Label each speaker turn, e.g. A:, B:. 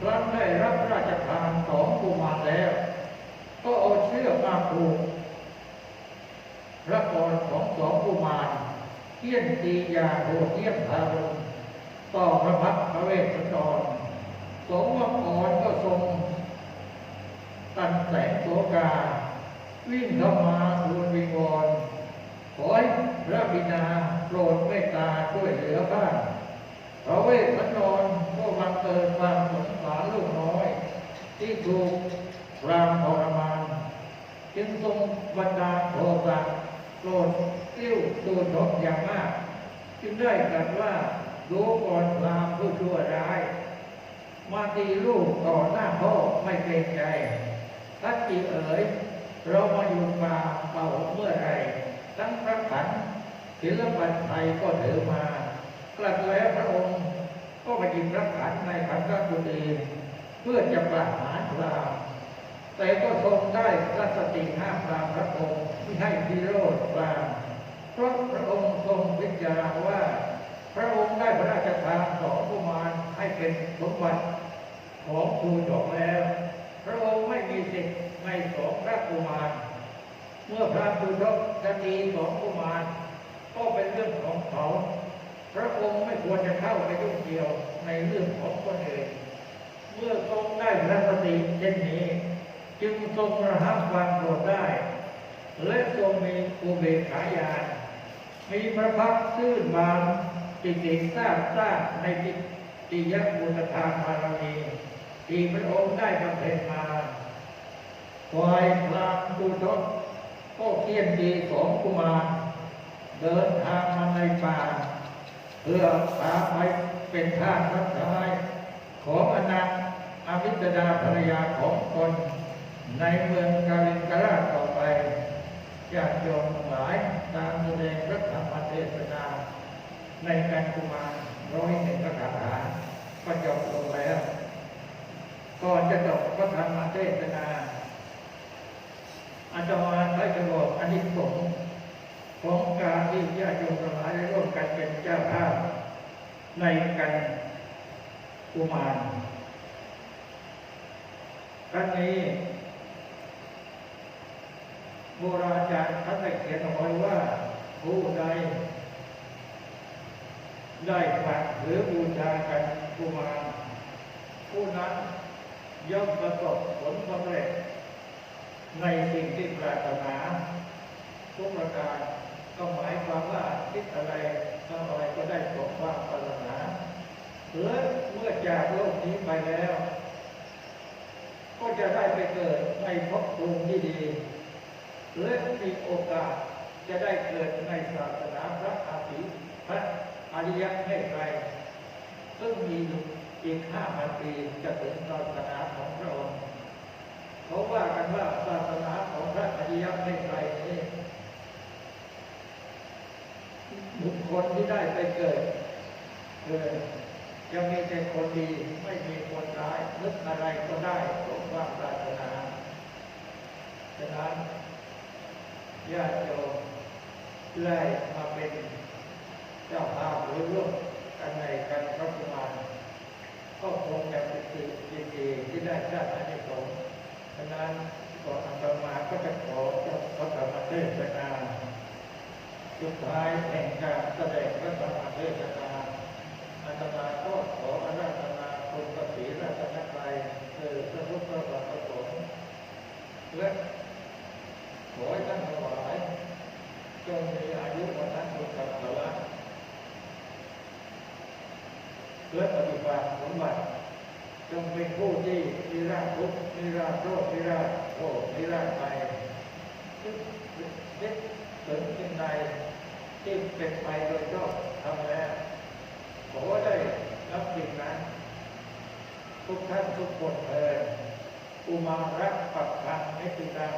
A: ครั้นได้รับราชทานสองกุมารแล้ว ก็เอาเชือกมาผูกพระกรของสองกุมารเที่ยนตียาโหดเยี่ยมทารุณต่อพระพักพระเวสสันดรสงฆ์วกรก็ทรงตันแสงโสกา วิ่งเข้ามาทูลวิงวอนขอให้พระบิดาโปรดเมตตาช่วยเหลือบ้างพระเวสสันดร บังเกิดความสงสารลูกน้อย ที่ถูกรามทรมาน จึงทรงบันดาโทสะโกรธติ้วตูนทบอย่างมาก จึงได้ตรัสว่ารู้ก่อนรามผู้ชั่วร้าย มาตีลูกต่อหน้าพ่อไม่เกรงใจทักจีเอ๋ยเรามาอยู่ป่าเป่าเมื่อไรทั้งพระขันศิลปันไทยก็ถือมากลับแล้วพระองค์ ก็มายิงพระขันในขันธกุฎีเพื่อจะประหารพรามแต่ก็ทรงได้พระสติห้ามพรามพระองค์ที่ให้พิโรธพรามเพราะพระองค์ทรงพิจารว่า พระองค์ได้พระราชทานสองกุมารให้เป็นสมบัติของครูจบแล้ว พระองค์ไม่มีสิทธิ์ในสองพระกุมาร เมื่อพระบุตรจะตีสองกุมารก็เป็นเรื่องของเขา พระองค์ไม่ควรจะเข้าไปยุ่งเกี่ยวในเรื่องของคนอื่นเมื่อทรงได้พระสติเช่นนี้ จึงทรงระหับความโกรธได้ และทรงมีอุเบกขาญาณมีพระพักตร์ซื่นบานจิตติทราบทราบในจิตติยบุตธรรมบารมีที่พระองค์ได้บำเพ็ญมาฝ่ายพรามตุทศก็เคียนดีสองกุมารเดินทางมาในป่า เพื่อพาไปเป็นทาสรับใช้ของอนันต์อภิตดาภรรยาของตนในเมืองกาลินกราต่อไปญาติโยมทั้งหลายตามแสดงพระธรรมเทศนา ในการกุมารร้อยหนึ่งพระคาถาก็จบลงแล้ว ก่อนจะจบพระธรรมเทศนาอาจารย์ได้จะบอกอันนี้สงส์ของการ ที่ญาติโยมทั้งหลายได้ร่วมกันเป็นเจ้าภาพในการกุมารครั้งนี้โบราณอาจารย์ท่านได้เขียนเอาไว้ว่าผู้ใดได้ฝักหรือบูชากันกุมารผู้นั้นย่อมประสบผลสำเร็จในสิ่งที่ปรารถนาทุกประการ ก็หมายความว่าคิดอะไรทำอะไรก็ได้สมความปรารถนาและเมื่อจากโลกนี้ไปแล้ว ก็จะได้ไปเกิดในภพภูมิที่ดีและมีโอกาสจะได้เกิดในศาสนาพระอาทิพระอริยเมตไตรซึ่งมีอยู่อีกห้าพันปีจะถึงศาสนาของพระองค์เขาว่ากันว่าศาสนาของพระอริยเมตไตรนี้ บุคคลที่ได้ไปเกิดเกิดจะมีแต่คนดีไม่มีคนร้ายนึกอะไรก็ได้สมความปรารถนาฉะนั้นญาติโยมได้มาเป็นเจ้าภาพหรือร่วมกันในการระกุมารก็คงจะเป็นสิ่งดีๆที่ได้ชาติอานิสงส์ฉะนั้นก่อนอัตมาก็จะขอจบพระธรรมเทศนา สุดท้ายแห่งการแสดงพระธรรมเทศนาอาตมาก็ขออาราธนาคุณพระศรีรัตนตรัยคือพระพุทธพระธรรมพระสงฆ์และขอให้ท่านทั้งหลายจงมีอายุวันนั้นสุขภาพและปฏิบัติสมบัติจงเป็นผู้ที่มีราทุกข์มีราโรคมีราโรคมีราไป คิดคิดถึงสิ่งใดที่เป็นไปโดยชอบทำแล้วขอได้รับสิ่งนั้น ทุกท่านทุกคนเอออุมารักปักพันไม่ติดตาม